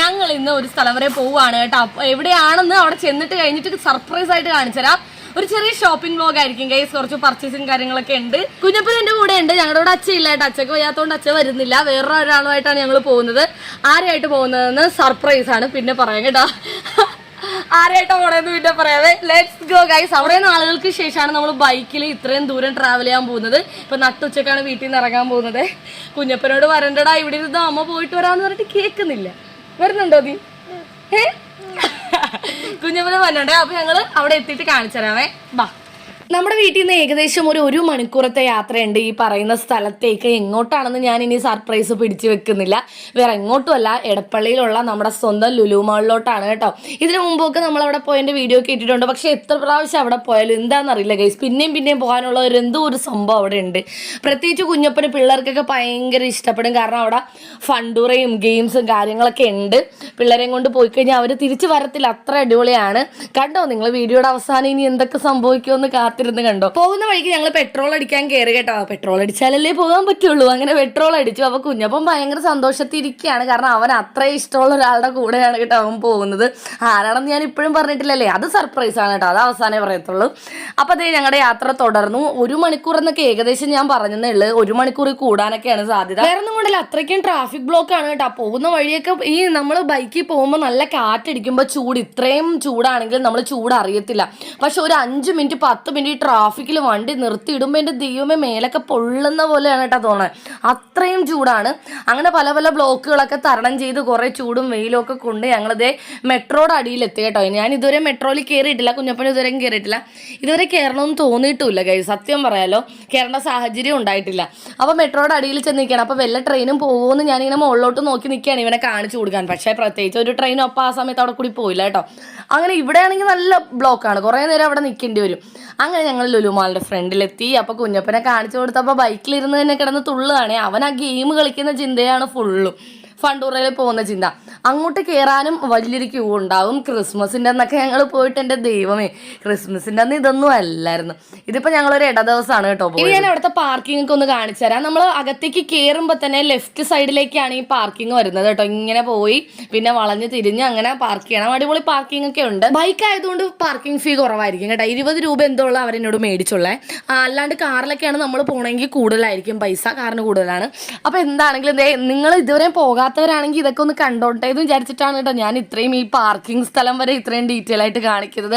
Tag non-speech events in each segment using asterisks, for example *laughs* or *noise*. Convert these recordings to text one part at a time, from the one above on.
ഞങ്ങൾ ഇന്ന് ഒരു സ്ഥലം വരെ പോവാണ് കേട്ടോ. എവിടെയാണെന്ന് അവിടെ ചെന്നിട്ട് കഴിഞ്ഞിട്ട് സർപ്രൈസ് ആയിട്ട് കാണിച്ചുതരാം. ഒരു ചെറിയ ഷോപ്പിംഗ് വ്ലോഗ് ആയിരിക്കും ഗൈസ് കുറച്ച് പർച്ചേസും കാര്യങ്ങളൊക്കെ ഉണ്ട്. കുഞ്ഞപ്പൻ എന്റെ കൂടെ ഉണ്ട്. ഞങ്ങളുടെ കൂടെ അച്ഛ ഇല്ല കേട്ടോ. അച്ഛക്ക് വയ്യാത്തോണ്ട് അച്ഛ വരുന്നില്ല. വേറെ ഒരാളുമായിട്ടാണ് ഞങ്ങൾ പോകുന്നത്. ആരെയായിട്ട് പോകുന്നതെന്ന് സർപ്രൈസ് ആണ്. പിന്നെ പറയാം കേട്ടോ. ആരായിട്ടാ പോണേന്ന് പിന്നെ പറയാവേ. ലെറ്റ്സ് ഗോ ഗൈസ് അവിടെ ആളുകൾക്ക് ശേഷമാണ് നമ്മൾ ബൈക്കിൽ ഇത്രയും ദൂരം ട്രാവൽ ചെയ്യാൻ പോകുന്നത്. ഇപ്പൊ നട്ടുച്ചക്കാണ് വീട്ടിൽ നിന്ന് ഇറങ്ങാൻ പോകുന്നത്. കുഞ്ഞപ്പനോട് വരണ്ടടാ. ഇവിടെ ഇരുന്ന് അമ്മ പോയിട്ട് വരാന്ന് പറഞ്ഞിട്ട് കേൾക്കുന്നില്ല വരുന്നുണ്ടോ നീ? ഏ? കുഞ്ഞപ്പനെ വന്നോണ്ടേ അപ്പൊ ഞങ്ങൾ അവിടെ എത്തിയിട്ട് കാണിച്ചു തരാവേ. ബാ. നമ്മുടെ വീട്ടിൽ നിന്ന് ഏകദേശം ഒരു ഒരു മണിക്കൂറത്തെ യാത്രയുണ്ട് ഈ പറയുന്ന സ്ഥലത്തേക്ക്. എങ്ങോട്ടാണെന്ന് ഞാൻ ഇനി സർപ്രൈസ് പിടിച്ചു വെക്കുന്നില്ല. വേറെ എങ്ങോട്ടുമല്ല എടപ്പള്ളിയിലുള്ള നമ്മുടെ സ്വന്തം ലുലു മാളിലോട്ടാണ് കേട്ടോ. ഇതിനു മുമ്പൊക്കെ നമ്മൾ അവിടെ പോയതിന്റെ വീഡിയോ ഒക്കെ പക്ഷെ എത്ര പ്രാവശ്യം അവിടെ പോയാലും എന്താണെന്നറിയില്ല ഗൈസ് പിന്നെയും പിന്നെയും പോകാനുള്ള ഒരു എന്തോ ഒരു സംഭവം അവിടെ ഉണ്ട്. പ്രത്യേകിച്ച് കുഞ്ഞപ്പന് പിള്ളേർക്കൊക്കെ ഭയങ്കര ഇഷ്ടപ്പെടും. കാരണം അവിടെ ഫണ്ടൂറയും ഗെയിംസും കാര്യങ്ങളൊക്കെ ഉണ്ട്. പിള്ളേരെയും കൊണ്ട് പോയി കഴിഞ്ഞാൽ അവർ തിരിച്ചു വരത്തില്ല. അത്ര അടിപൊളിയാണ്. കണ്ടോ നിങ്ങൾ വീഡിയോയുടെ അവസാനം ഇനി എന്തൊക്കെ സംഭവിക്കുമെന്ന് കാത്തിരുന്ന് കണ്ടോ? പോകുന്ന വഴിക്ക് ഞങ്ങൾ പെട്രോൾ അടിക്കാൻ കയറി കേട്ടോ. പെട്രോൾ അടിച്ചാലല്ലേ പോകാൻ പറ്റുള്ളൂ. അങ്ങനെ പെട്രോൾ അടിച്ചു. അപ്പൊ കുഞ്ഞപ്പം ഭയങ്കര സന്തോഷത്തിൽ ഇരിക്കുകയാണ് കാരണം അവൻ അത്രയും ഇഷ്ടമുള്ള ഒരാളുടെ കൂടെയാണ് കേട്ടോ അവൻ പോകുന്നത്. ആരാണെന്ന് ഞാൻ ഇപ്പോഴും പറഞ്ഞിട്ടില്ലല്ലേ? അത് സർപ്രൈസ് ആണ് കേട്ടോ. അത് അവസാനമേ പറയത്തുള്ളൂ. അപ്പൊ അതേ ഞങ്ങളുടെ യാത്ര തുടർന്നു. ഒരു മണിക്കൂർ എന്നൊക്കെ ഏകദേശം ഞാൻ പറഞ്ഞതേ ഒരു മണിക്കൂർ കൂടാനൊക്കെയാണ് സാധ്യത. വേറെ ഒന്നും കൊണ്ടല്ല. അത്രയ്ക്കും ട്രാഫിക് ബ്ലോക്ക് ആണ് കേട്ടോ. പോകുന്ന വഴിയൊക്കെ ഈ നമ്മൾ ബൈക്കിൽ പോകുമ്പോൾ നല്ല കാറ്റടിക്കുമ്പോൾ ചൂട്. ഇത്രയും ചൂടാണെങ്കിൽ നമ്മൾ ചൂട് അറിയത്തില്ല പക്ഷെ ഒരു അഞ്ച് മിനിറ്റ് പത്ത് മിനിറ്റ് ഈ ട്രാഫിക്കിൽ വണ്ടി നിർത്തിയിടുമ്പോൾ എന്റെ ദൈവമേ മേലൊക്കെ പൊള്ളുന്ന പോലെയാണ് കേട്ടോ തോന്നുന്നത് അത്രയും ചൂടാണ്. അങ്ങനെ പല പല ബ്ലോക്കുകളൊക്കെ തരണം ചെയ്ത് കുറേ ചൂടും വെയിലും ഒക്കെ കൊണ്ട് ഞങ്ങളിതേ മെട്രോയുടെ അടിയിലെത്തി കേട്ടോ. ഞാൻ ഇതുവരെ മെട്രോയിൽ കയറിയിട്ടില്ല കുഞ്ഞപ്പന ഇതുവരെയും കയറിയിട്ടില്ല ഇതുവരെ കയറണമെന്ന് തോന്നിയിട്ടുമില്ല കൈ സത്യം പറയാലോ കയറേണ്ട സാഹചര്യം ഉണ്ടായിട്ടില്ല. അപ്പോൾ മെട്രോയുടെ അടിയിൽ ചെന്ന് നിൽക്കുകയാണ് അപ്പോൾ വല്ല ട്രെയിനും പോകുമെന്ന് ഞാനിങ്ങനെ മുകളിലോട്ട് നോക്കി നിൽക്കുകയാണ് ഇവനെ കാണിച്ചു കൊടുക്കാൻ. പക്ഷേ പ്രത്യേകിച്ച് ഒരു ട്രെയിനും അപ്പം ആ സമയത്ത് അവിടെ കൂടി പോയില്ല കേട്ടോ. അങ്ങനെ ഇവിടെയാണെങ്കിൽ നല്ല ബ്ലോക്കാണ് കുറേ നേരം അവിടെ നിൽക്കേണ്ടി വരും. അങ്ങനെ ഞങ്ങൾ ലുലുമാളിന്റെ ഫ്രണ്ടിലെത്തി. അപ്പോൾ കുഞ്ഞപ്പനെ കാണിച്ചു കൊടുത്തപ്പോൾ ബൈക്കിലിരുന്ന് തന്നെ കിടന്ന് തുള്ളുകയാണേ. അവൻ ആ ഗെയിം കളിക്കുന്ന ചിന്തയാണ് ഫുള്ളും ഫണ്ടൂറയിൽ പോകുന്ന ചിന്ത. അങ്ങോട്ട് കയറാനും വലിയൊരു ക്യൂ ഉണ്ടാവും. ക്രിസ്മസിന്റെ അന്നൊക്കെ ഞങ്ങൾ പോയിട്ട് എന്റെ ദൈവമേ ക്രിസ്മസിന്റെ അന്ന് ഇതൊന്നും അല്ലായിരുന്നു. ഇതിപ്പോൾ ഞങ്ങളൊരു ഇട ദിവസമാണ് കേട്ടോ ഇനി ഞാൻ അവിടുത്തെ പാർക്കിംഗ് ഒക്കെ ഒന്ന് കാണിച്ചു തരാം. നമ്മൾ അകത്തേക്ക് കയറുമ്പോൾ തന്നെ ലെഫ്റ്റ് സൈഡിലേക്കാണ് ഈ പാർക്കിംഗ് വരുന്നത് കേട്ടോ. ഇങ്ങനെ പോയി പിന്നെ വളഞ്ഞ് തിരിഞ്ഞ് അങ്ങനെ പാർക്ക് ചെയ്യണം. അടിപൊളി പാർക്കിംഗ് ഒക്കെ ഉണ്ട്. ബൈക്ക് ആയതുകൊണ്ട് പാർക്കിംഗ് ഫീ കുറവായിരിക്കും കേട്ടോ. ഇരുപത് രൂപ എന്തോ ഉള്ള അവരെന്നോട് മേടിച്ചുള്ളേ. ആ, അല്ലാണ്ട് കാറിലൊക്കെയാണ് നമ്മൾ പോകണമെങ്കിൽ കൂടുതലായിരിക്കും. പൈസ കാറിന് കൂടുതലാണ്. അപ്പോൾ എന്താണെങ്കിലും നിങ്ങൾ ഇതുവരെ പോകാത്തവരാണെങ്കിൽ ഇതൊക്കെ ഒന്ന് കണ്ടോട്ടെ എന്ന് വിചാരിച്ചിട്ടാണ് കേട്ടോ ഞാൻ ഇത്രയും ഈ പാർക്കിംഗ് സ്ഥലം വരെ ഇത്രയും ഡീറ്റെയിൽ ആയിട്ട് കാണിക്കുന്നത്.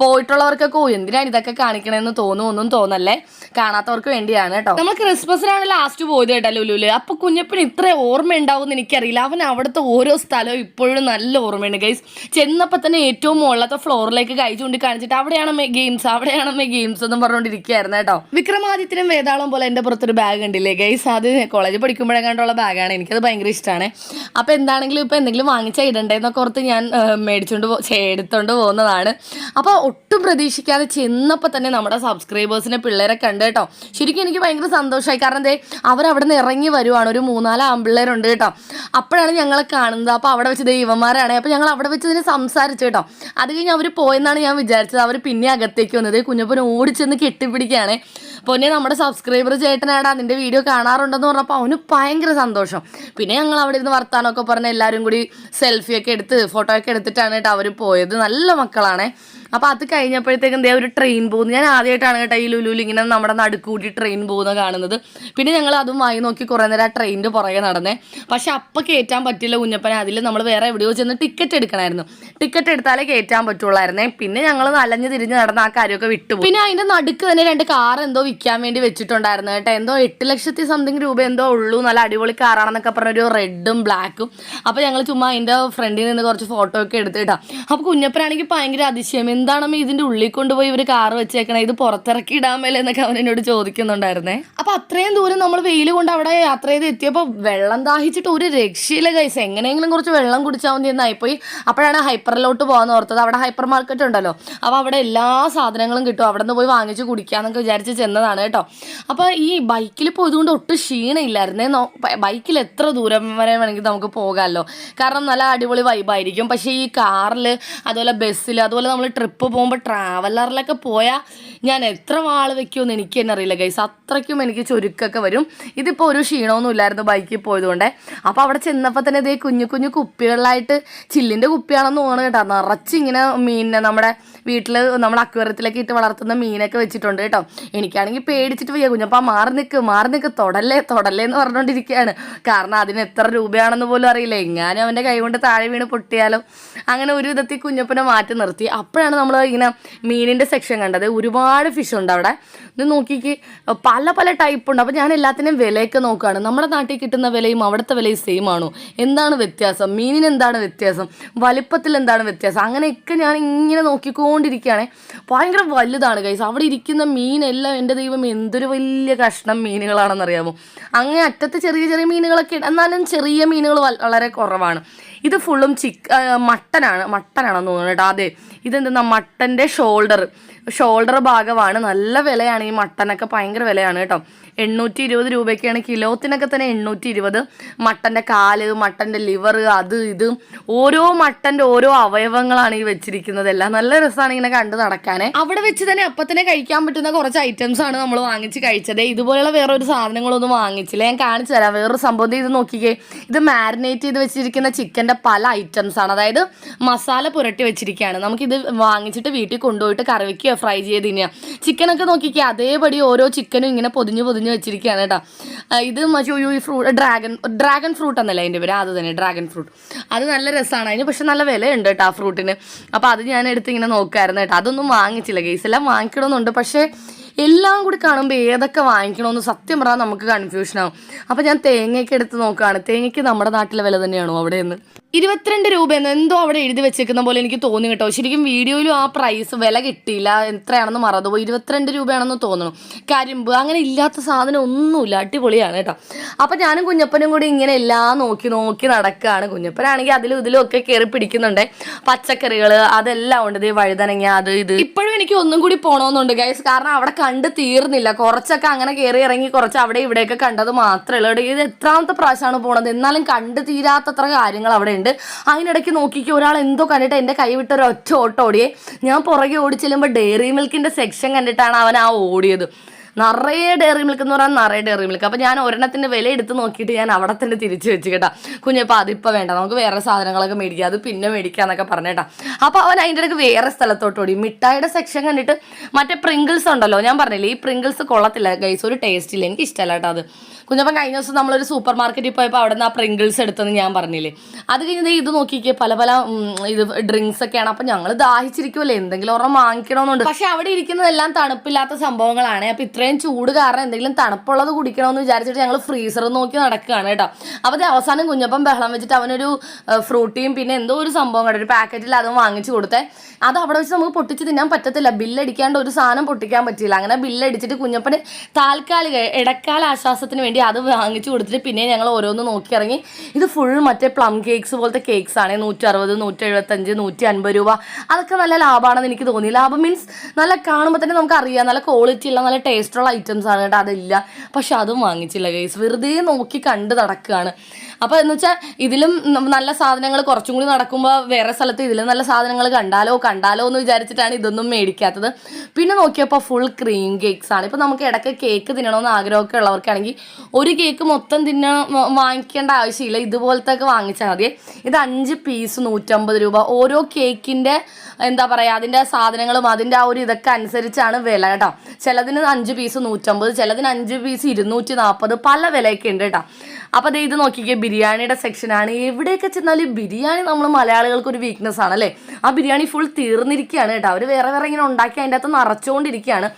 പോയിട്ടുള്ളവർക്കൊക്കെ ഓ എന്തിനാണ് ഇതൊക്കെ കാണിക്കണമെന്ന് തോന്നും ഒന്നും തോന്നല്ലേ? കാണാത്തവർക്ക് വേണ്ടിയാണ് കേട്ടോ. നമ്മൾ ക്രിസ്മസിനാണ് ലാസ്റ്റ് പോയത് കേട്ടോ ലുലുൽ അപ്പൊ കുഞ്ഞപ്പന് ഇത്ര ഓർമ്മ ഉണ്ടാവും എന്ന് എനിക്കറിയില്ല. അവൻ അവിടുത്തെ ഓരോ സ്ഥലവും ഇപ്പോഴും നല്ല ഓർമ്മയുണ്ട് ഗൈസ് ചെന്നപ്പോൾ തന്നെ ഏറ്റവും മുകളിലത്തെ ഫ്ലോറിലേക്ക് കൈ ചൂണ്ടി കാണിച്ചിട്ട് അവിടെയാണ് ഗെയിംസ് അവിടെയാണ് ഗെയിംസ് എന്നും പറഞ്ഞുകൊണ്ടിരിക്കുകയായിരുന്നു കേട്ടോ. വിക്രമാദിത്യനും വേതാളം പോലെ എന്റെ പുറത്തൊരു ബാഗ് ഉണ്ടില്ലേ ഗൈസ് അത് പഠിക്കുമ്പോഴേ കണ്ടുള്ള ബാഗാണ് എനിക്കത് ഭയങ്കര ഇഷ്ടമാണ് അപ്പോൾ എന്താണെങ്കിലും ഇപ്പോൾ എന്തെങ്കിലും വാങ്ങിച്ചാൽ ഇടണ്ടേന്നൊക്കെ ഓർത്ത് ഞാൻ മേടിച്ചോണ്ട് എടുത്തോണ്ട് പോകുന്നതാണ്. അപ്പോൾ ഒട്ടും പ്രതീക്ഷിക്കാതെ ചെന്നപ്പോൾ തന്നെ നമ്മുടെ സബ്സ്ക്രൈബേഴ്സിനെ പിള്ളേരെ കണ്ട് കേട്ടോ. ശരിക്കും എനിക്ക് ഭയങ്കര സന്തോഷമായി കാരണം എന്തേ അവരവിടെ നിന്ന് ഇറങ്ങി വരുവാണ്. ഒരു മൂന്നാൽ ആമ്പിള്ളേരുണ്ട് കേട്ടോ. അപ്പോഴാണ് ഞങ്ങളെ കാണുന്നത്. അപ്പോൾ അവിടെ വെച്ച് ദൈവന്മാരാണ് അപ്പോൾ ഞങ്ങൾ അവിടെ വെച്ച് ഇതിന് സംസാരിച്ചു കേട്ടോ. അത് കഴിഞ്ഞ് അവർ പോയെന്നാണ് ഞാൻ വിചാരിച്ചത്. അവർ പിന്നെ അകത്തേക്ക് വന്നത്. കുഞ്ഞപ്പൻ ഓടിച്ചെന്ന് കെട്ടിപ്പിടിക്കുകയാണ്. പൊന്നെ നമ്മുടെ സബ്സ്ക്രൈബർ ചേട്ടനാടാ നിന്റെ വീഡിയോ കാണാറുണ്ടെന്ന് പറഞ്ഞപ്പോൾ അവന് ഭയങ്കര സന്തോഷം. പിന്നെ ഞങ്ങൾ അവിടെ ഇരുന്ന് വർത്താനമൊക്കെ പറഞ്ഞ് എല്ലാവരും കൂടി സെൽഫിയൊക്കെ എടുത്ത് ഫോട്ടോ ഒക്കെ എടുത്തിട്ടാണ് കേട്ടോ അവർ പോയത്. നല്ല മക്കളാണേ. അപ്പോൾ അത് കഴിഞ്ഞപ്പോഴത്തേക്കും ദേ ഒരു ട്രെയിൻ പോകുന്നു. ഞാൻ ആദ്യമായിട്ടാണ് കേട്ടോ ഈ ലുലുവിൽ ഇങ്ങനെ നമ്മുടെ നടുക്കൂടി ട്രെയിൻ പോകുന്ന കാണുന്നത്. പിന്നെ ഞങ്ങൾ അതും വായി നോക്കി കുറേ നേരം ആ ട്രെയിനിന്റെ പുറകെ നടന്നേ. പക്ഷെ അപ്പം കയറ്റാൻ പറ്റില്ല കുഞ്ഞപ്പനെ. അതിൽ നമ്മൾ വേറെ എവിടെയോ ചെന്ന് ടിക്കറ്റ് എടുക്കണമായിരുന്നു ടിക്കറ്റ് എടുത്താലേ കയറ്റാൻ പറ്റുള്ളായിരുന്നേ. പിന്നെ ഞങ്ങൾ നലഞ്ഞ് തിരിഞ്ഞ് നടന്ന ആ കാര്യമൊക്കെ വിട്ടു പിന്നെ അതിന്റെ നടുക്ക് തന്നെ രണ്ട് കാർ എന്തോ വിൽക്കാൻ വേണ്ടി വെച്ചിട്ടുണ്ടായിരുന്നു കേട്ടോ. എന്തോ എട്ട് ലക്ഷത്തി സംതിങ് രൂപ എന്തോ ഉള്ളൂ. നല്ല അടിപൊളി കാറാണെന്നൊക്കെ പറഞ്ഞൊരു റെഡും ബ്ലാക്കും അപ്പോൾ ഞങ്ങൾ ചുമ്മാ അതിന്റെ ഫ്രണ്ടിൽ നിന്ന് കുറച്ച് ഫോട്ടോ ഒക്കെ എടുത്തിട്ടാ അപ്പോൾ കുഞ്ഞപ്പനാണെങ്കിൽ ഭയങ്കര അതിശയം. എന്താണമ്മ ഇതിന്റെ ഉള്ളിൽ കൊണ്ടുപോയി ഇവർ കാറ് വെച്ചേക്കണേ? ഇത് പുറത്തിറക്കി ഇടാൻ മേലെ എന്നൊക്കെ അവൻ എന്നോട് ചോദിക്കുന്നുണ്ടായിരുന്നേ. അപ്പൊ അത്രയും ദൂരം നമ്മൾ വെയിൽ കൊണ്ട് അവിടെ യാത്ര ചെയ്ത് എത്തിയപ്പോൾ വെള്ളം ദാഹിച്ചിട്ട് ഒരു രക്ഷയില്ല കൈസ് എങ്ങനെയെങ്കിലും കുറച്ച് വെള്ളം കുടിച്ചാൽ മതി എന്നായിപ്പോയി അപ്പോഴാണ് ഹൈപ്പറിലോട്ട് പോകാൻ ഓർത്തത്. അവിടെ ഹൈപ്പർ മാർക്കറ്റ് ഉണ്ടല്ലോ. അപ്പോൾ അവിടെ എല്ലാ സാധനങ്ങളും കിട്ടും. അവിടെ നിന്ന് പോയി വാങ്ങിച്ച് കുടിക്കാന്നൊക്കെ വിചാരിച്ച് ചെന്നതാണ് കേട്ടോ. അപ്പോൾ ഈ ബൈക്കിൽ പോയതുകൊണ്ട് ഒട്ടും ക്ഷീണമില്ലായിരുന്നേ ബൈക്കിൽ എത്ര ദൂരം വരെ വേണമെങ്കിൽ നമുക്ക് പോകാമല്ലോ. കാരണം നല്ല അടിപൊളി വൈബായിരിക്കും പക്ഷേ ഈ കാറിൽ അതുപോലെ ബസ്സിൽ അതുപോലെ നമ്മൾ ട്രിപ്പ് ട്രിപ്പ് പോകുമ്പോൾ ട്രാവലറിലൊക്കെ പോയാൽ ഞാൻ എത്ര വാൾ വെക്കുമെന്ന് എനിക്ക് തന്നെ അറിയില്ല ഗൈസ് അത്രയ്ക്കും എനിക്ക് ചുരുക്കൊക്കെ വരും. ഇതിപ്പോൾ ഒരു ക്ഷീണമൊന്നും ഇല്ലായിരുന്നു ബൈക്കിൽ പോയതുകൊണ്ട്. അപ്പോൾ അവിടെ ചെന്നപ്പോൾ തന്നെ ഇതേ കുഞ്ഞു കുഞ്ഞു കുപ്പികളിലായിട്ട് ചില്ലിന്റെ കുപ്പിയാണെന്ന് തോന്നുന്നു കേട്ടോ. നിറച്ചിങ്ങനെ മീനിനെ നമ്മുടെ വീട്ടിൽ നമ്മൾ അക്വേറിയത്തിലൊക്കെ ഇട്ട് വളർത്തുന്ന മീനൊക്കെ വെച്ചിട്ടുണ്ട് കേട്ടോ. എനിക്കാണെങ്കിൽ പേടിച്ചിട്ട് വയ്യ. കുഞ്ഞപ്പാ മാറി നിൽക്ക് മാറി നിൽക്ക് തൊടല്ലേ തൊടല്ലേ എന്ന് പറഞ്ഞുകൊണ്ടിരിക്കുകയാണ് കാരണം അതിന് എത്ര രൂപയാണെന്ന് പോലും അറിയില്ല. എങ്ങാനും അവന്റെ കൈ കൊണ്ട് താഴെ വീണ് പൊട്ടിയാലോ. അങ്ങനെ ഒരു വിധത്തിൽ കുഞ്ഞപ്പനെ മാറ്റി നിർത്തി. അപ്പോഴാണ് നമ്മൾ ഇങ്ങനെ മീനിന്റെ സെക്ഷൻ കണ്ടത്. ഒരുപാട് ഫിഷ് ഉണ്ട് അവിടെ. ഇത് നോക്കിക്ക്. പല പല ടൈപ്പ് ഉണ്ട്. അപ്പോൾ ഞാൻ എല്ലാത്തിനും വിലയൊക്കെ നോക്കുകയാണ് നമ്മുടെ നാട്ടിൽ കിട്ടുന്ന വിലയും അവിടുത്തെ വിലയും സെയിം ആണോ? എന്താണ് വ്യത്യാസം? മീനിന് എന്താണ് വ്യത്യാസം? വലിപ്പത്തിൽ എന്താണ് വ്യത്യാസം? അങ്ങനെയൊക്കെ ഞാൻ ഇങ്ങനെ നോക്കിക്കൊണ്ടിരിക്കുകയാണ് ഭയങ്കര വലുതാണ് കൈസ് അവിടെ ഇരിക്കുന്ന മീനെല്ലാം എന്റെ ദൈവം എന്തൊരു വലിയ കഷ്ണം മീനുകളാണെന്നറിയാമോ? അങ്ങനെ അറ്റത്ത് ചെറിയ ചെറിയ മീനുകളൊക്കെ എന്നാലും ചെറിയ മീനുകൾ വളരെ കുറവാണ്. ഇത് ഫുള്ളും ചിക്ക് മട്ടനാണ് മട്ടനാണെന്ന് തോന്നുന്നു കേട്ടോ. അതെ ഇതെന്താ മട്ടന്റെ ഷോൾഡർ ഷോൾഡർ ഭാഗമാണ്. നല്ല വിലയാണ് ഈ മട്ടനൊക്കെ ഭയങ്കര വിലയാണ് കേട്ടോ. എണ്ണൂറ്റി ഇരുപത് രൂപയ്ക്കാണ് കിലോത്തിനൊക്കെ തന്നെ എണ്ണൂറ്റി ഇരുപത് മട്ടന്റെ കാൽ മട്ടന്റെ ലിവർ അത് ഇത്. ഓരോ മട്ടന്റെ ഓരോ അവയവങ്ങളാണ് ഈ വെച്ചിരിക്കുന്നത്. എല്ലാം നല്ല രസമാണ് ഇങ്ങനെ കണ്ടു നടക്കാനേ. അവിടെ വെച്ച് തന്നെ അപ്പം തന്നെ കഴിക്കാൻ പറ്റുന്ന കുറച്ച് ഐറ്റംസ് ആണ് നമ്മൾ വാങ്ങിച്ച് കഴിച്ചത്. ഇതുപോലെയുള്ള വേറൊരു സാധനങ്ങളൊന്നും വാങ്ങിച്ചില്ല. ഞാൻ കാണിച്ചു തരാം. വേറൊരു സംഭവം ഇത് നോക്കിക്കേ. ഇത് മാരിനേറ്റ് ചെയ്ത് വെച്ചിരിക്കുന്ന ചിക്കന്റെ പല ഐറ്റംസ് ആണ്. അതായത് മസാല പുരട്ടി വെച്ചിരിക്കുകയാണ് നമുക്കിത് വാങ്ങിച്ചിട്ട് വീട്ടിൽ കൊണ്ടുപോയിട്ട് കറി വെക്കുകയോ ഫ്രൈ ചെയ്ത് തിന്നുക. ചിക്കനൊക്കെ നോക്കിക്കുക അതേപടി ഓരോ ചിക്കനും ഇങ്ങനെ പൊതിഞ്ഞ് പൊതിഞ്ഞ് വെച്ചിരിക്കുകയാണ് കേട്ടോ. ഇത് ഈ ഫ്രൂട്ട് ഡ്രാഗൺ ഡ്രാഗൺ ഫ്രൂട്ട് എന്നല്ലേ അതിന്റെ പേര്? അത് തന്നെ ഡ്രാഗൺ ഫ്രൂട്ട് അത് നല്ല രസമാണ് അതിന് പക്ഷെ നല്ല വിലയുണ്ട് കേട്ടോ ആ ഫ്രൂട്ടിന് അപ്പോൾ അത് ഞാൻ എടുത്ത് ഇങ്ങനെ നോക്കുമായിരുന്നു കേട്ടോ. അതൊന്നും വാങ്ങിച്ചില്ല ഗെയ്സ് എല്ലാം വാങ്ങിക്കണമെന്നുണ്ട് പക്ഷേ എല്ലാം കൂടി കാണുമ്പോൾ ഏതൊക്കെ വാങ്ങിക്കണമെന്ന് സത്യം പറഞ്ഞാൽ നമുക്ക് കൺഫ്യൂഷൻ ആവും. അപ്പോൾ ഞാൻ തേങ്ങയൊക്കെ എടുത്ത് നോക്കുകയാണ് തേങ്ങയ്ക്ക് നമ്മുടെ നാട്ടിലെ വില തന്നെയാണോ അവിടെ നിന്ന് ഇരുപത്തിരണ്ട് രൂപ എന്ന് എന്തോ അവിടെ എഴുതി വെച്ചേക്കുന്ന പോലെ എനിക്ക് തോന്നി കേട്ടോ. ശരിക്കും വീഡിയോയിലും ആ പ്രൈസ് വില കിട്ടിയില്ല. എത്രയാണെന്ന് മറന്നുപോയി ഇരുപത്തിരണ്ട് രൂപയാണെന്ന് തോന്നുന്നു. കരിമ്പ് അങ്ങനെ ഇല്ലാത്ത സാധനം ഒന്നുമില്ല. അടിപൊളിയാണ് കേട്ടോ. അപ്പം ഞാനും കുഞ്ഞപ്പനും കൂടി ഇങ്ങനെ എല്ലാം നോക്കി നോക്കി നടക്കുകയാണ്. കുഞ്ഞപ്പനാണെങ്കിൽ അതിലും ഇതിലും ഒക്കെ കയറി പിടിക്കുന്നുണ്ട്. പച്ചക്കറികൾ അതെല്ലാം ഉണ്ട്. ഇത് വഴുതനങ്ങ അത് ഇത്. ഇപ്പോഴും എനിക്ക് ഒന്നും കൂടി പോകണമെന്നുണ്ട് ഗൈസ് കാരണം അവിടെ കണ്ട് തീർന്നില്ല. കുറച്ചൊക്കെ അങ്ങനെ കയറി ഇറങ്ങി കുറച്ച് അവിടെ ഇവിടെയൊക്കെ കണ്ടത് മാത്രമേ ഉള്ളൂ. ഇത് എത്രാമത്തെ പ്രാവശ്യമാണ് പോണത്? എന്നാലും കണ്ട് തീരാത്തത്ര കാര്യങ്ങൾ അവിടെ അതിനിടയ്ക്ക് നോക്കിക്ക് ഒരാൾ എന്തോ കണ്ടിട്ട് എന്റെ കൈ വിട്ട് ഒരു ഒറ്റ ഓട്ടം ഓടിയേ. ഞാൻ പുറകെ ഓടി ചെല്ലുമ്പോൾ ഡെയറി മിൽക്കിന്റെ സെക്ഷൻ കണ്ടിട്ടാണ് അവൻ ആ ഓടിയത്. നിറയെ ഡെയറി മിൽക്ക് എന്ന് പറഞ്ഞാൽ നിറയെ ഡെയറി മിൽക്ക് അപ്പോൾ ഞാൻ ഒരെണ്ണത്തിന്റെ വില എടുത്ത് നോക്കിയിട്ട് ഞാൻ അവിടെ തന്നെ തിരിച്ച് വെച്ച് കേട്ടാ. കുഞ്ഞപ്പോൾ അതിപ്പോൾ വേണ്ട. നമുക്ക് വേറെ സാധനങ്ങളൊക്കെ മേടിക്കാം. അത് പിന്നെ മേടിക്കാന്നൊക്കെ പറഞ്ഞേട്ടാ അപ്പോൾ അവൻ അതിന്റെ ഇടയ്ക്ക് വേറെ സ്ഥലത്തോട്ട് ഓടി. മിഠായിയുടെ സെക്ഷൻ കണ്ടിട്ട് മറ്റേ പ്രിങ്കിൾസ് ഉണ്ടല്ലോ ഞാൻ പറഞ്ഞില്ലേ ഈ പ്രിങ്കിൾസ് കൊള്ളത്തില്ല ഗൈസ് ഒരു ടേസ്റ്റ് ഇല്ല. എനിക്ക് ഇഷ്ടമല്ല കേട്ടോ അത്. കുഞ്ഞപ്പം കഴിഞ്ഞ ദിവസം നമ്മളൊരു സൂപ്പർ മാർക്കറ്റിൽ പോയപ്പോൾ അവിടെ നിന്ന് ആ പ്രിങ്കിൾസ് എടുത്തെന്ന് ഞാൻ പറഞ്ഞില്ലേ. അത് കഴിഞ്ഞത് ഇത് നോക്കിക്കേ പല പല ഇത് ഡ്രിങ്ക്സ് ഒക്കെയാണ്. അപ്പം ഞങ്ങൾ ദാഹിച്ചിരിക്കുമല്ലേ എന്തെങ്കിലും ഒരെണ്ണം വാങ്ങിക്കണമെന്നുണ്ട് പക്ഷെ അവിടെ ഇരിക്കുന്നതെല്ലാം തണുപ്പില്ലാത്ത സംഭവങ്ങളാണ്. അപ്പം ഇത്രയും ചൂട് കാരണം എന്തെങ്കിലും തണുപ്പുള്ളത് കുടിക്കണമെന്ന് വിചാരിച്ചിട്ട് ഞങ്ങൾ ഫ്രീസർ നോക്കി നടക്കുകയാണ് കേട്ടോ. അപ്പോൾ അത് അവസാനം കുഞ്ഞപ്പം ബഹളം വെച്ചിട്ട് അവനൊരു ഫ്രൂട്ടിയും പിന്നെ എന്തോ ഒരു സംഭവം കണ്ടു. ഒരു പാക്കറ്റിൽ അതും വാങ്ങിച്ചു കൊടുത്തേ. അത് അവിടെ വെച്ച് നമുക്ക് പൊട്ടിച്ച് തിന്നാൻ പറ്റത്തില്ല. ബില്ലടിക്കാണ്ട് ഒരു സാധനം പൊട്ടിക്കാൻ പറ്റില്ല അങ്ങനെ ബില്ലടിച്ചിട്ട് കുഞ്ഞപ്പന് താൽക്കാലിക ഇടക്കാല ആശ്വാസത്തിന് അത് വാങ്ങിച്ചു കൊടുത്തിട്ട് പിന്നെ ഞങ്ങൾ ഓരോന്ന് നോക്കി ഇറങ്ങി ഇത് ഫുൾ മറ്റേ പ്ലം കേക്ക്സ് പോലത്തെ കേക്ക്സ് ആണ്. നൂറ്റി അറുപത് നൂറ്റി എഴുപത്തഞ്ച് നൂറ്റി അൻപത് രൂപ. അതൊക്കെ നല്ല ലാഭമാണെന്ന് എനിക്ക് തോന്നി. ലാഭം മീൻസ് നല്ല കാണുമ്പോൾ തന്നെ നമുക്ക് അറിയാം. നല്ല ക്വാളിറ്റി ഉള്ള നല്ല ടേസ്റ്റുള്ള ഐറ്റംസ് ആണ് കേട്ടോ. അതില്ല. പക്ഷെ അതും വാങ്ങിച്ചില്ല കേസ് വെറുതെ നോക്കി കണ്ട് നടക്കുകയാണ്. അപ്പോൾ എന്ന് വെച്ചാൽ ഇതിലും നല്ല സാധനങ്ങൾ കുറച്ചും കൂടി നടക്കുമ്പോൾ വേറെ സ്ഥലത്ത് ഇതിലും നല്ല സാധനങ്ങൾ കണ്ടാലോ കണ്ടാലോ എന്ന് വിചാരിച്ചിട്ടാണ് ഇതൊന്നും മേടിക്കാത്തത്. പിന്നെ നോക്കിയപ്പോൾ ഫുൾ ക്രീം കേക്ക്സ് ആണ്. ഇപ്പോൾ നമുക്ക് ഇടയ്ക്ക് കേക്ക് തിന്നണമെന്ന് ആഗ്രഹമൊക്കെ ഉള്ളവർക്കാണെങ്കിൽ ഒരു കേക്ക് മൊത്തം തിന്ന വാങ്ങിക്കേണ്ട ആവശ്യമില്ല. ഇതുപോലത്തെ ഒക്കെ വാങ്ങിച്ചാൽ മതി. ഇത് അഞ്ച് പീസ് നൂറ്റമ്പത് രൂപ. ഓരോ കേക്കിന്റെ എന്താ പറയുക അതിന്റെ സാധനങ്ങളും അതിന്റെ ആ ഒരു ഇതൊക്കെ അനുസരിച്ചാണ് വില കേട്ടോ. ചിലതിന് അഞ്ച് പീസ് നൂറ്റമ്പത് ചിലതിന് അഞ്ച് പീസ് ഇരുന്നൂറ്റി നാൽപ്പത് പല വിലയൊക്കെ ഉണ്ട് കേട്ടോ. അപ്പോൾ ദേ ഇത് നോക്കിക്കേ ബിരിയാണിയുടെ സെക്ഷനാണ് എവിടെയൊക്കെ ചെന്നാലും ബിരിയാണി നമ്മൾ മലയാളികൾക്ക് ഒരു വീക്ക്നെസ് ആണ് അല്ലേ? ആ ബിരിയാണി ഫുൾ തീർന്നിരിക്കുകയാണ് കേട്ടോ. അവർ വേറെ വേറെ ഇങ്ങനെ ഉണ്ടാക്കി അതിന്റെ അകത്ത് നിറച്ചുകൊണ്ടിരിക്കുകയാണ്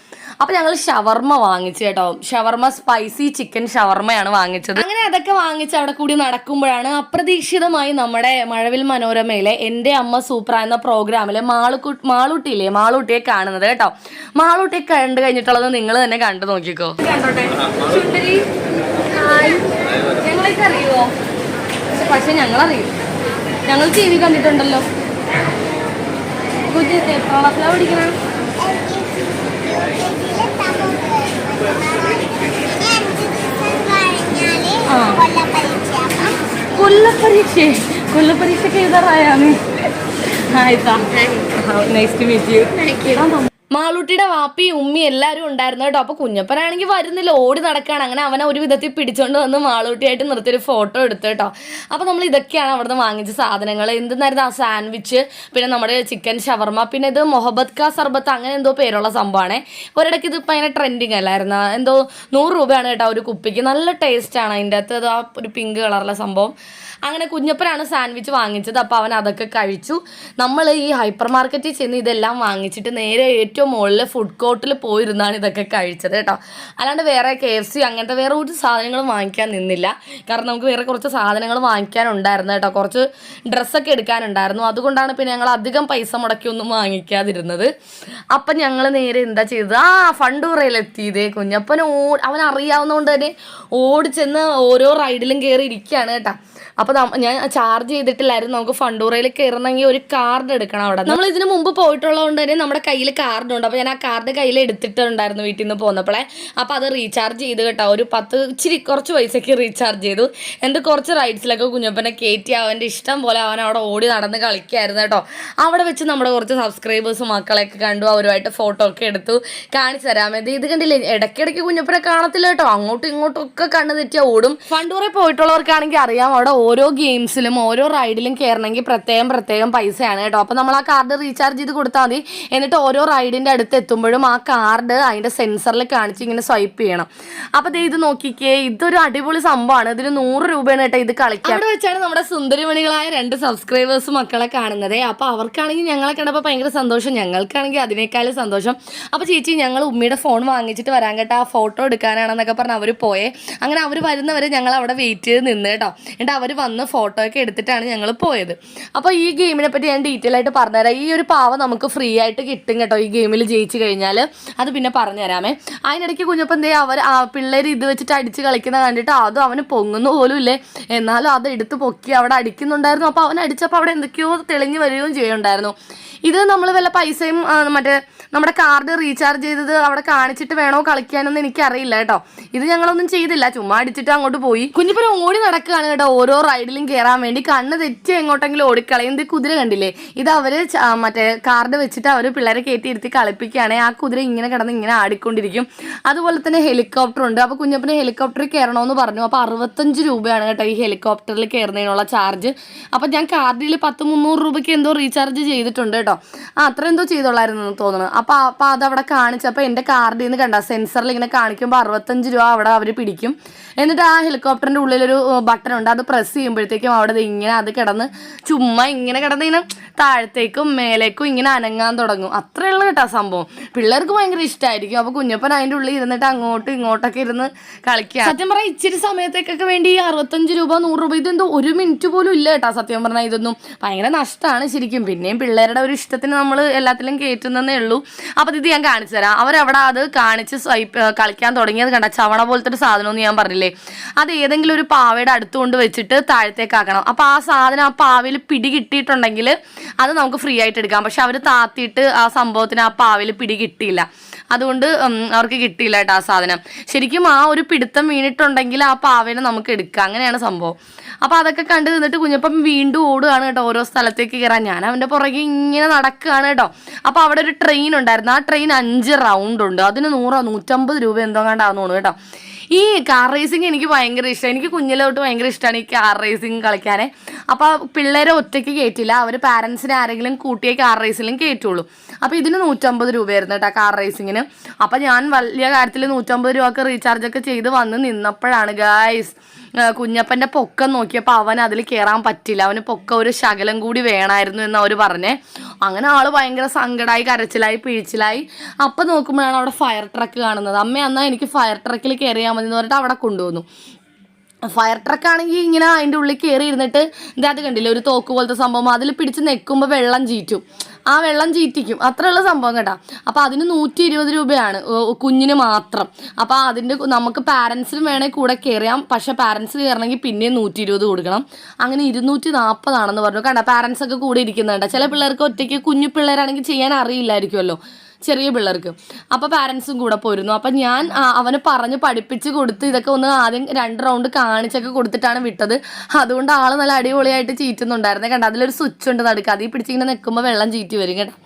അപ്പോൾ ഞങ്ങൾ ഷവർമ്മ വാങ്ങിച്ചു കേട്ടോ. ഷവർമ്മ സ്പൈസി ചിക്കൻ ഷവർമ്മയാണ് വാങ്ങിച്ചത്. അങ്ങനെ അതൊക്കെ വാങ്ങിച്ച് അവിടെ കൂടി നടക്കുമ്പോഴാണ് അപ്രതീക്ഷിതമായി നമ്മുടെ മഴവിൽ മനോരമയിലെ എന്റെ അമ്മ സൂപ്ര എന്ന പ്രോഗ്രാമിലെ മാളുക്കു മാളൂട്ടിയില്ലേ? മാളൂട്ടിയെ കാണുന്നത് കേട്ടോ. മാളൂട്ടിയെ കണ്ടു കഴിഞ്ഞിട്ടുള്ളത് നിങ്ങൾ തന്നെ കണ്ടു നോക്കിക്കോ. ഞങ്ങളൊക്കെ അറിയുമോ പക്ഷെ ഞങ്ങളറിയും. ഞങ്ങൾ ടി വി കണ്ടിട്ടുണ്ടല്ലോ. എത്ര ക്ലാസ്സിലാണ് പഠിക്കണം? ആ. കൊല്ലപ്പരീക്ഷ. ഒക്കെ എഴുതാറായാണ്. ആയിട്ടാ നൈസ് ടു മീറ്റ് യു മാളൂട്ടിയുടെ വാപ്പി ഉമ്മി എല്ലാവരും ഉണ്ടായിരുന്നു കേട്ടോ. അപ്പൊ കുഞ്ഞപ്പനാണെങ്കിൽ വരുന്നില്ല ഓടി നടക്കുകയാണ്. അങ്ങനെ അവനെ ഒരു വിധത്തിൽ പിടിച്ചോണ്ട് വന്ന് മാളൂട്ടിയായിട്ട് നിർത്തിയൊരു ഫോട്ടോ എടുത്തു കേട്ടോ. അപ്പൊ നമ്മൾ ഇതൊക്കെയാണ് അവിടുന്ന് വാങ്ങിച്ച സാധനങ്ങൾ. എന്തെന്നായിരുന്നു ആ സാൻഡ്വിച്ച് പിന്നെ നമ്മുടെ ചിക്കൻ ഷവർമ പിന്നെ ഇത് മൊഹബത് കാ സർബത്ത് അങ്ങനെ എന്തോ പേരുള്ള സംഭവമാണേ. ഒരിടയ്ക്ക് ഇത് ഭയങ്കര ട്രെൻഡിങ് അല്ലായിരുന്നു? എന്തോ നൂറ് രൂപയാണ് കേട്ടോ ഒരു കുപ്പിക്ക്. നല്ല ടേസ്റ്റ് ആണ് അതിന്റെ അത് ആ ഒരു പിങ്ക് കളറുള്ള സംഭവം. അങ്ങനെ കുഞ്ഞപ്പനാണ് സാൻഡ്വിച്ച് വാങ്ങിച്ചത്. അപ്പോൾ അവൻ അതൊക്കെ കഴിച്ചു. നമ്മൾ ഈ ഹൈപ്പർ മാർക്കറ്റിൽ ചെന്ന് ഇതെല്ലാം വാങ്ങിച്ചിട്ട് നേരെ ഏറ്റവും മുകളിൽ ഫുഡ് കോർട്ടിൽ പോയിരുന്നാണ് ഇതൊക്കെ കഴിച്ചത് കേട്ടോ. അല്ലാണ്ട് വേറെ കെ എഫ് സി അങ്ങനത്തെ വേറെ ഒരു സാധനങ്ങളും വാങ്ങിക്കാൻ നിന്നില്ല. കാരണം നമുക്ക് വേറെ കുറച്ച് സാധനങ്ങൾ വാങ്ങിക്കാനുണ്ടായിരുന്നു കേട്ടോ. കുറച്ച് ഡ്രസ്സൊക്കെ എടുക്കാനുണ്ടായിരുന്നു. അതുകൊണ്ടാണ് പിന്നെ ഞങ്ങൾ അധികം പൈസ മുടക്കിയൊന്നും വാങ്ങിക്കാതിരുന്നത്. അപ്പം ഞങ്ങൾ നേരെ എന്താ ചെയ്തത്? ആ ഫണ്ടൂറയിലെത്തിയതേ കുഞ്ഞപ്പൻ ഓ അവൻ അറിയാവുന്നതുകൊണ്ട് തന്നെ ഓടിച്ചെന്ന് ചെന്ന് ഓരോ റൈഡിലും കയറി ഇരിക്കുകയാണ് കേട്ടോ. അപ്പൊ ഞാൻ ചാർജ് ചെയ്തിട്ടില്ലായിരുന്നു. നമുക്ക് ഫണ്ടൂറയിൽ കയറണമെങ്കിൽ ഒരു കാർഡ് എടുക്കണം അവിടെ നമ്മൾ ഇതിനു മുമ്പ് പോയിട്ടുള്ളതുകൊണ്ട് തന്നെ നമ്മുടെ കയ്യിൽ കാർഡ് ഉണ്ട് അപ്പോൾ ഞാൻ ആ കാർഡ് കയ്യിൽ എടുത്തിട്ടുണ്ടായിരുന്നു വീട്ടിൽ നിന്ന് പോന്നപ്പോഴേ അപ്പോൾ അത് റീചാർജ് ചെയ്ത് കേട്ടോ. ഒരു പത്ത് ഇച്ചിരി കുറച്ച് പൈസയ്ക്ക് റീചാർജ് ചെയ്തു. എന്നിട്ട് കുറച്ച് റൈഡ്സിലൊക്കെ കുഞ്ഞപ്പനെ കയറ്റി അവന്റെ ഇഷ്ടം പോലെ അവൻ അവിടെ ഓടി നടന്ന് കളിക്കായിരുന്നു കേട്ടോ. അവിടെ വെച്ച് നമ്മുടെ കുറച്ച് സബ്സ്ക്രൈബേഴ്സ് മക്കളെയൊക്കെ കണ്ടു. അവരുമായിട്ട് ഫോട്ടോ ഒക്കെ എടുത്തു. കാണിച്ചു തരാം. ഇത് ഇത് കണ്ടില്ലേ? ഇടയ്ക്കിടയ്ക്ക് കുഞ്ഞപ്പനെ കാണത്തില്ല കേട്ടോ. അങ്ങോട്ടും ഇങ്ങോട്ടും ഒക്കെ കണ്ണ് തെറ്റിയ ഓടും. ഫണ്ടൂറെ പോയിട്ടുള്ളവർക്കാണെങ്കിൽ അറിയാം. അവിടെ ഓരോ ഗെയിംസിലും ഓരോ റൈഡിലും കയറണമെങ്കിൽ പ്രത്യേകം പ്രത്യേകം പൈസയാണ് കേട്ടോ. അപ്പോൾ നമ്മൾ ആ കാർഡ് റീചാർജ് ചെയ്ത് കൊടുത്താൽ മതി. എന്നിട്ട് ഓരോ റൈഡിന്റെ അടുത്ത് എത്തുമ്പോഴും ആ കാർഡ് അതിന്റെ സെൻസറിൽ കാണിച്ച് ഇങ്ങനെ സ്വൈപ്പ് ചെയ്യണം. അപ്പോൾ ദേ ഇത് നോക്കിക്കേ ഇതൊരു അടിപൊളി സംഭവമാണ് ഇതിന് നൂറ് രൂപയാണ് കേട്ടോ ഇത് കളിക്കാൻ. അവിടെ വെച്ചാണ് നമ്മുടെ സുന്ദരിമണികളായ രണ്ട് സബ്സ്ക്രൈബേഴ്സ് മക്കളെ കാണുന്നത്. അപ്പോൾ അവർക്കാണെങ്കിൽ ഞങ്ങളെ കണ്ടപ്പോൾ ഭയങ്കര സന്തോഷം. ഞങ്ങൾക്കാണെങ്കിൽ അതിനേക്കാളും സന്തോഷം. അപ്പോൾ ചേച്ചി ഞങ്ങൾ ഉമ്മയുടെ ഫോൺ വാങ്ങിച്ചിട്ട് വരാൻ കേട്ടോ. ആ ഫോട്ടോ എടുക്കാനാണെന്നൊക്കെ പറഞ്ഞ് അവർ പോയേ. അങ്ങനെ അവർ വരുന്നവരെ ഞങ്ങൾ അവിടെ വെയിറ്റ് ചെയ്ത് നിന്ന് കേട്ടോ. എന്നിട്ട് അവർ വന്ന് ഫോട്ടോ ഒക്കെ എടുത്തിട്ടാണ് ഞങ്ങൾ പോയത്. അപ്പോൾ ഈ ഗെയിമിനെ പറ്റി ഞാൻ ഡീറ്റെയിൽ ആയിട്ട് പറഞ്ഞുതരാം. ഈ ഒരു പാവ നമുക്ക് ഫ്രീ ആയിട്ട് കിട്ടും കേട്ടോ ഈ ഗെയിമിൽ ജയിച്ചു കഴിഞ്ഞാൽ അത് പിന്നെ പറഞ്ഞുതരാമേ അതിനിടയ്ക്ക് കുഞ്ഞപ്പം ദേ അവർ പിള്ളേർ ഇത് വെച്ചിട്ട് അടിച്ച് കളിക്കുന്ന കണ്ടിട്ട് അതും അവന് പൊങ്ങുന്ന പോലും ഇല്ലേ. എന്നാലും അത് എടുത്ത് പൊക്കി അവിടെ അടിക്കുന്നുണ്ടായിരുന്നു. അപ്പോൾ അവൻ അടിച്ചപ്പോൾ അവിടെ എന്തൊക്കെയോ തെളിഞ്ഞു വരികയും ചെയ്യുന്നുണ്ടായിരുന്നു ഇത് നമ്മൾ വല്ല പൈസയും മറ്റേ നമ്മുടെ കാർഡ് റീചാർജ് ചെയ്തത് അവിടെ കാണിച്ചിട്ട് വേണോ കളിക്കാനൊന്നും എനിക്കറിയില്ല കേട്ടോ. ഇത് ഞങ്ങളൊന്നും ചെയ്തില്ല. ചുമ്മാ അടിച്ചിട്ട് അങ്ങോട്ട് പോയി. കുഞ്ഞിപ്പന ഓടി നടക്കുകയാണ് കേട്ടോ ഓരോ റൈഡിലും കയറാൻ വേണ്ടി. കണ്ണ് തെറ്റി എങ്ങോട്ടെങ്കിലും ഓടിക്കളയും. ഇത് കുതിര കണ്ടില്ലേ? ഇത് അവർ മറ്റേ കാർഡ് വെച്ചിട്ട് അവർ പിള്ളേരെ കയറ്റി ഇരുത്തി കളിപ്പിക്കുകയാണെങ്കിൽ ആ കുതിര ഇങ്ങനെ കിടന്ന് ഇങ്ങനെ ആടിക്കൊണ്ടിരിക്കും. അതുപോലെ തന്നെ ഹെലികോപ്റ്റർ ഉണ്ട്. അപ്പോൾ കുഞ്ഞപ്പന് ഹെലികോപ്റ്ററിൽ കയറണമെന്ന് പറഞ്ഞു. അപ്പോൾ അറുപത്തഞ്ച് രൂപയാണ് കേട്ടോ ഈ ഹെലികോപ്റ്ററിൽ കയറുന്നതിനുള്ള ചാർജ് അപ്പോൾ ഞാൻ കാർഡിൽ പത്ത് മുന്നൂറ് രൂപയ്ക്ക് എന്തോ റീചാർജ് ചെയ്തിട്ടുണ്ട് കേട്ടോ. ആ അത്ര എന്തോ ചെയ്തോളായിരുന്നു എന്ന് തോന്നുന്നു. അപ്പോൾ അപ്പോൾ അതവിടെ കാണിച്ചപ്പോൾ എന്റെ കാർഡിൽ നിന്ന് കണ്ട സെൻസറിൽ ഇങ്ങനെ കാണിക്കുമ്പോൾ അറുപത്തഞ്ച് രൂപ അവിടെ അവർ പിടിക്കും. എന്നിട്ട് ആ ഹെലികോപ്റ്ററിന്റെ ഉള്ളിലൊരു ബട്ടൺ ഉണ്ട്. അത് പ്രസ് ചെയ്യുമ്പോഴത്തേക്കും അവിടെ ഇങ്ങനെ അത് കിടന്ന് ചുമ്മാ ഇങ്ങനെ കിടന്ന് ഇങ്ങനെ താഴത്തേക്കും മേലേക്കും ഇങ്ങനെ അനങ്ങാൻ തുടങ്ങും. അത്രയുള്ള സംഭവം. പിള്ളേർക്ക് ഭയങ്കര ഇഷ്ടമായിരിക്കും അപ്പോൾ കുഞ്ഞപ്പൻ അതിന്റെ ഉള്ളിൽ ഇരുന്നിട്ട് അങ്ങോട്ടും ഇങ്ങോട്ടൊക്കെ ഇരുന്ന് കളിക്കുക സത്യം പറഞ്ഞാൽ ഇച്ചിരി സമയത്തേക്കൊക്കെ വേണ്ടി ഈ അറുപത്തഞ്ച് രൂപ നൂറ് രൂപ ഇതെന്തോ ഒരു മിനിറ്റ് പോലും ഇല്ല കേട്ടോ സത്യം പറഞ്ഞാൽ ഇതൊന്നും. ഭയങ്കര നഷ്ടമാണ് ശരിക്കും. പിന്നെയും പിള്ളേരുടെ ഒരു ഇഷ്ടത്തിന് നമ്മൾ എല്ലാത്തിലും കയറ്റുന്നതേ ഉള്ളൂ. അപ്പോൾ ഇത് ഞാൻ കാണിച്ചു തരാം. അവരവിടെ അത് കാണിച്ച് സ്വൈപ്പ് കളിക്കാൻ തുടങ്ങിയത് കണ്ട ചവണ പോലത്തെ ഒരു സാധനം എന്ന് ഞാൻ പറഞ്ഞില്ലേ? അത് ഏതെങ്കിലും ഒരു പാവയുടെ അടുത്തുകൊണ്ട് വെച്ചിട്ട് താഴത്തേക്കാക്കണം അപ്പോൾ ആ സാധനം ആ പാവയിൽ പിടി കിട്ടിയിട്ടുണ്ടെങ്കിൽ അത് നമുക്ക് ഫ്രീ ആയിട്ട് എടുക്കാം. പക്ഷെ അവർ താത്തിയിട്ട് ആ സംഭവത്തിന് ആ പാവയിൽ പിടി കിട്ടിയില്ല. അതുകൊണ്ട് അവർക്ക് കിട്ടിയില്ല കേട്ടോ ആ സാധനം. ശരിക്കും ആ ഒരു പിടുത്തം വീണിട്ടുണ്ടെങ്കിൽ ആ പാവനെ നമുക്ക് എടുക്കാം. അങ്ങനെയാണ് സംഭവം. അപ്പോൾ അതൊക്കെ കണ്ടു നിന്നിട്ട് കുഞ്ഞപ്പം വീണ്ടും ഓടുകയാണ് കേട്ടോ ഓരോ സ്ഥലത്തേക്ക് കയറാൻ. ഞാൻ അവന്റെ പുറകെ ഇങ്ങനെ നടക്കുകയാണ് കേട്ടോ. അപ്പോൾ അവിടെ ഒരു ട്രെയിൻ ഉണ്ടായിരുന്നു. ആ ട്രെയിൻ അഞ്ച് റൗണ്ട് ഉണ്ട്. അതിന് നൂറോ നൂറ്റമ്പത് രൂപ എന്തോ കണ്ടാന്ന് തോന്നുന്നു കേട്ടോ. ഈ കാർ റേസിംഗ് എനിക്ക് ഭയങ്കര ഇഷ്ടം. എനിക്ക് കുഞ്ഞിലോട്ട് ഭയങ്കര ഇഷ്ടമാണ് ഈ കാർ റേസിംഗ് കളിക്കാനെ. അപ്പോൾ പിള്ളേരെ ഒറ്റയ്ക്ക് കയറ്റില്ല അവർ പാരൻസിനെ ആരെങ്കിലും കൂട്ടിയ കാർ റേസിലും കയറ്റുള്ളൂ അപ്പോൾ ഇതിന് നൂറ്റമ്പത് രൂപയായിരുന്നു കേട്ടോ കാർ റേസിങ്ങിന് അപ്പോൾ ഞാൻ വലിയ കാര്യത്തിൽ നൂറ്റമ്പത് രൂപക്ക് റീചാർജ് ഒക്കെ ചെയ്ത് വന്ന് നിന്നപ്പോഴാണ് ഗായ്സ് കുഞ്ഞപ്പന്റെ പൊക്കം നോക്കിയപ്പോൾ അവൻ അതിൽ കയറാൻ പറ്റില്ല അവന് പൊക്ക ഒരു ശകലം കൂടി വേണമായിരുന്നു എന്ന് അവർ പറഞ്ഞേ. അങ്ങനെ ആൾ ഭയങ്കര സങ്കടമായി കരച്ചിലായി പിഴിച്ചിലായി അപ്പം നോക്കുമ്പോഴാണ് അവിടെ ഫയർ ട്രക്ക് കാണുന്നത്. അമ്മ എന്നാ എനിക്ക് ഫയർ ട്രക്കിൽ കയറിയാൽ മതി എന്ന് പറഞ്ഞിട്ട് അവിടെ കൊണ്ടുവന്നു. ഫയർ ട്രക്ക് ആണെങ്കിൽ ഇങ്ങനെ അതിന്റെ ഉള്ളിൽ കയറി ഇരുന്നിട്ട് ഇത് അത് കണ്ടില്ലേ ഒരു തോക്ക് പോലത്തെ സംഭവം. അതിൽ പിടിച്ച് നിൽക്കുമ്പോൾ വെള്ളം ചീറ്റും. ആ വെള്ളം ചീറ്റിക്കും. അത്രയുള്ള സംഭവം കേട്ടോ. അപ്പോൾ അതിന് നൂറ്റി ഇരുപത് രൂപയാണ് കുഞ്ഞിന് മാത്രം. അപ്പോൾ അതിന്റെ നമുക്ക് പാരൻസിനും വേണേൽ കൂടെ കയറിയാം പക്ഷെ പാരൻസ് കയറണമെങ്കിൽ പിന്നെയും നൂറ്റി ഇരുപത് കൊടുക്കണം. അങ്ങനെ ഇരുന്നൂറ്റി നാൽപ്പതാണെന്ന് പറഞ്ഞു. കണ്ട പാരൻസൊക്കെ കൂടെ ഇരിക്കുന്നുണ്ട്. ചില പിള്ളേർക്ക് ഒറ്റയ്ക്ക് കുഞ്ഞു പിള്ളേരാണെങ്കിൽ ചെയ്യാൻ അറിയില്ലായിരിക്കുമല്ലോ. ചെറിയ പിള്ളേർക്ക്. അപ്പോൾ പാരൻസും കൂടെ പോയിരുന്നു അപ്പം ഞാൻ അവനെ പറഞ്ഞ് പഠിപ്പിച്ച് കൊടുത്ത് ഇതൊക്കെ ഒന്ന് ആദ്യം രണ്ട് റൗണ്ട് കാണിച്ചൊക്കെ കൊടുത്തിട്ടാണ് വിട്ടത്. അതുകൊണ്ട് ആൾ നല്ല അടിപൊളിയായിട്ട് ചീറ്റുന്നുണ്ടായിരുന്നേ. കണ്ട? അതിലൊരു സ്വിച്ച് ഉണ്ട് നടുക്ക്. അതിൽ പിടിച്ചിങ്ങനെ നിൽക്കുമ്പോൾ വെള്ളം ചീറ്റി വരും കേട്ടോ.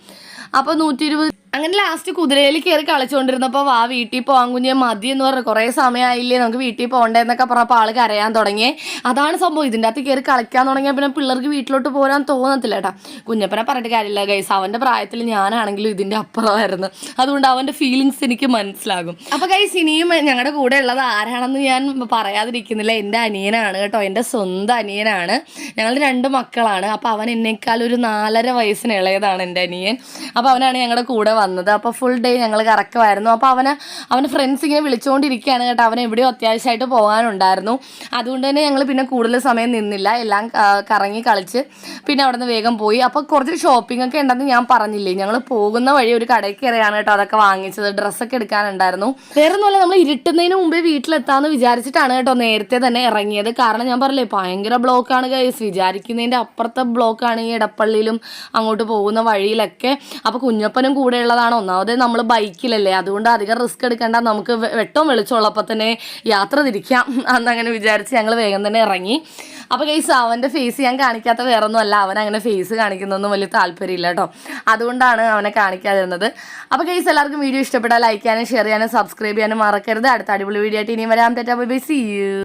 അപ്പോൾ നൂറ്റി ഇരുപത് അങ്ങനെ ലാസ്റ്റ് കുതിരയിൽ കയറി കളിച്ചുകൊണ്ടിരുന്നപ്പോൾ വാ വീട്ടിൽ പോകാൻ കുഞ്ഞെ മതി എന്ന് പറഞ്ഞു. കുറേ സമയമായില്ലേ നമുക്ക് വീട്ടിൽ പോകണ്ടേ എന്നൊക്കെ പറഞ്ഞപ്പോൾ ആൾ കരയാൻ തുടങ്ങി. അതാണ് സംഭവം. ഇതിന്റെ അകത്ത് കയറി കളിക്കാൻ തുടങ്ങിയാൽ പിന്നെ പിള്ളേർക്ക് വീട്ടിലോട്ട് പോരാൻ തോന്നത്തില്ല കേട്ടോ. കുഞ്ഞപ്പനെ പറഞ്ഞിട്ട് കാര്യമില്ല ഗൈസ് അവന്റെ പ്രായത്തിൽ ഞാനാണെങ്കിലും ഇതിന്റെ അപ്പുറമായിരുന്നു. അതുകൊണ്ട് അവന്റെ ഫീലിങ്സ് എനിക്ക് മനസ്സിലാകും. അപ്പോൾ ഗൈസ് ഇനിയും ഞങ്ങളുടെ കൂടെ ഉള്ളത് ആരാണെന്ന് ഞാൻ പറയാതിരിക്കുന്നില്ല. എന്റെ അനിയനാണ് കേട്ടോ. എന്റെ സ്വന്തം അനിയനാണ്. ഞങ്ങൾ രണ്ട് മക്കളാണ്. അപ്പോൾ അവൻ എന്നേക്കാൾ ഒരു നാലര വയസ്സിന് ഇളയതാണ് എന്റെ അനിയൻ. അപ്പോൾ അവനാണ് ഞങ്ങളുടെ കൂടെ വന്നത്. അപ്പോൾ ഫുൾ ഡേ ഞങ്ങൾ കറക്കമായിരുന്നു. അപ്പോൾ അവന് അവന്റെ ഫ്രണ്ട്സ് ഇങ്ങനെ വിളിച്ചുകൊണ്ടിരിക്കുകയാണ് കേട്ടോ. അവൻ എവിടെയോ അത്യാവശ്യമായിട്ട് പോകാനുണ്ടായിരുന്നു. അതുകൊണ്ട് തന്നെ ഞങ്ങൾ പിന്നെ കൂടുതൽ സമയം നിന്നില്ല. എല്ലാം കറങ്ങി കളിച്ച് പിന്നെ അവിടുന്ന് വേഗം പോയി. അപ്പോൾ കുറച്ച് ഷോപ്പിംഗ് ഒക്കെ ഉണ്ടെന്ന് ഞാൻ പറഞ്ഞില്ലേ? ഞങ്ങൾ പോകുന്ന വഴി ഒരു കടയിൽ കയറിയാണ് കേട്ടോ അതൊക്കെ വാങ്ങിച്ചത്. ഡ്രസ്സൊക്കെ എടുക്കാനുണ്ടായിരുന്നു. വേറെ ഒന്നുമല്ല നമ്മൾ ഇരുട്ടുന്നതിന് മുമ്പേ വീട്ടിലെത്താമെന്ന് വിചാരിച്ചിട്ടാണ് കേട്ടോ നേരത്തെ തന്നെ ഇറങ്ങിയത്. കാരണം ഞാൻ പറഞ്ഞില്ലേ ഭയങ്കര ബ്ലോക്കാണ് ഗൈസ് വിചാരിക്കുന്നതിന്റെ അപ്പുറത്തെ ബ്ലോക്കാണ് ഈ ഇടപ്പള്ളിയിലും അങ്ങോട്ട് പോകുന്ന വഴിയിലൊക്കെ. അപ്പോൾ കുഞ്ഞപ്പനും കൂടെ ഉള്ളതാണ്? ഒന്നാമത് നമ്മൾ ബൈക്കിലല്ലേ. അതുകൊണ്ട് അധികം റിസ്ക് എടുക്കേണ്ട. നമുക്ക് വെട്ടവും വെളിച്ചമുള്ളപ്പോൾ തന്നെ യാത്ര തിരിക്കാം *laughs* അന്നങ്ങനെ വിചാരിച്ച് ഞങ്ങൾ വേഗം തന്നെ ഇറങ്ങി. അപ്പോൾ കേസ് അവന്റെ ഫേസ് ഞാൻ കാണിക്കാത്ത വേറെ ഒന്നുമല്ല അവൻ അങ്ങനെ ഫേസ് കാണിക്കുന്നൊന്നും വലിയ താല്പര്യമില്ല കേട്ടോ. അതുകൊണ്ടാണ് അവനെ കാണിക്കാതിരുന്നത്. അപ്പോൾ കേസ് എല്ലാവർക്കും വീഡിയോ ഇഷ്ടപ്പെട്ടാൽ ലൈക്ക് ചെയ്യാനും ഷെയർ ചെയ്യാനും സബ്സ്ക്രൈബ് ചെയ്യാനും മറക്കരുത്. അടുത്ത അടിപൊളി വീഡിയോ ആയിട്ട് ഇനിയും വരാം. തെറ്റാ ബൈ ബൈ സി യു